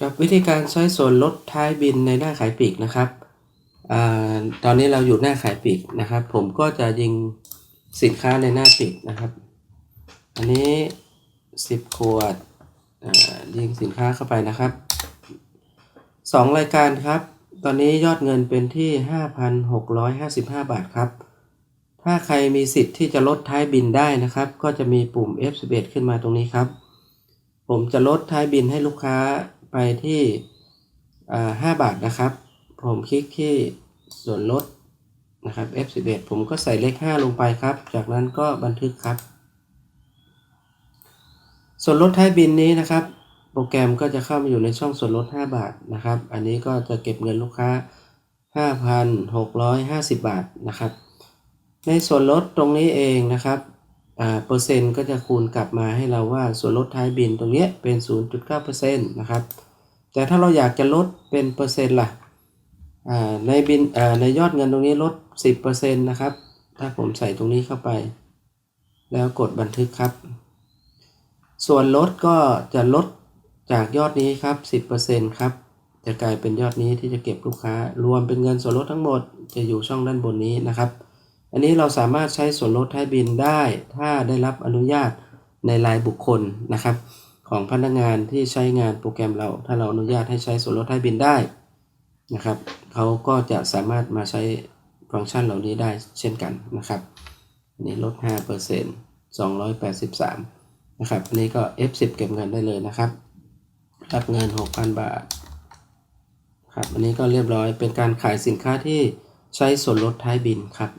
กับวิธีการใช้ส่วนลดท้ายบินในหน้าขายปลีกนะครับอตอนนี้เราอยู่หน้าขายปลีกนะครับ ผมก็จะยิงสินค้าในหน้าปลีกนะครับ อันนี้ 10 ขวดยิงสินค้าเข้าไปนะครับ 2 รายการครับ ตอนนี้ยอดเงินเป็นที่ 5,655 บาทครับ ถ้าใครมีสิทธิ์ที่จะลดท้ายบินได้นะครับ ก็จะมีปุ่ม F11 ขึ้นมาตรงนี้ครับ ผมจะลดท้ายบินให้ลูกค้า ไปที่อ่า5บาทนะครับ ผมคลิกที่ส่วนลดนะครับ F11 ผมก็ใส่เลข 5 ลงไปครับ จากนั้นก็บันทึกครับ ส่วนลดท้ายบินนี้นะครับ โปรแกรมก็จะเข้ามาอยู่ในช่องส่วนลด 5 บาทนะครับ อันนี้ก็จะเก็บเงินลูกค้า 5,650 บาทนะครับ ในส่วนลดตรงนี้เองนะครับอ่าเปอร์เซ็นต์ก็จะคูณกลับมาให้เราว่าส่วนลดท้ายบินตรงเนี้ยเป็น 0.9%นะครับ แต่ถ้าเราอยากจะลดเป็นเปอร์เซ็นต์ล่ะในบินในยอดเงินตรงนี้ลด 10%นะครับ ถ้าผมใส่ตรงนี้เข้าไป แล้วกดบันทึกครับ ส่วนลดก็จะลดจากยอดนี้ครับ 10%ครับ จะกลายเป็นยอดนี้ที่จะเก็บลูกค้า รวมเป็นเงินส่วนลดทั้งหมดจะอยู่ช่องด้านบนนี้นะครับ อันนี้เราสามารถใช้ส่วนลดท้ายบินได้ ถ้าได้รับอนุญาตในรายบุคคลนะครับ ของพนักงานที่ใช้งานโปรแกรมเรา ถ้าเราอนุญาตให้ใช้ส่วนลดท้ายบินได้นะครับเขาก็จะสามารถมาใช้ฟังก์ชันเหล่านี้ได้เช่นกันนะครับอันนี้ลด 5% 283นะครับอันนี้ก็ F10 เก็บเงินได้เลยนะครับรับเงิน 6,000 บาทครับอันนี้ก็เรียบร้อยเป็นการขายสินค้าที่ใช้ส่วนลดท้ายบินครับ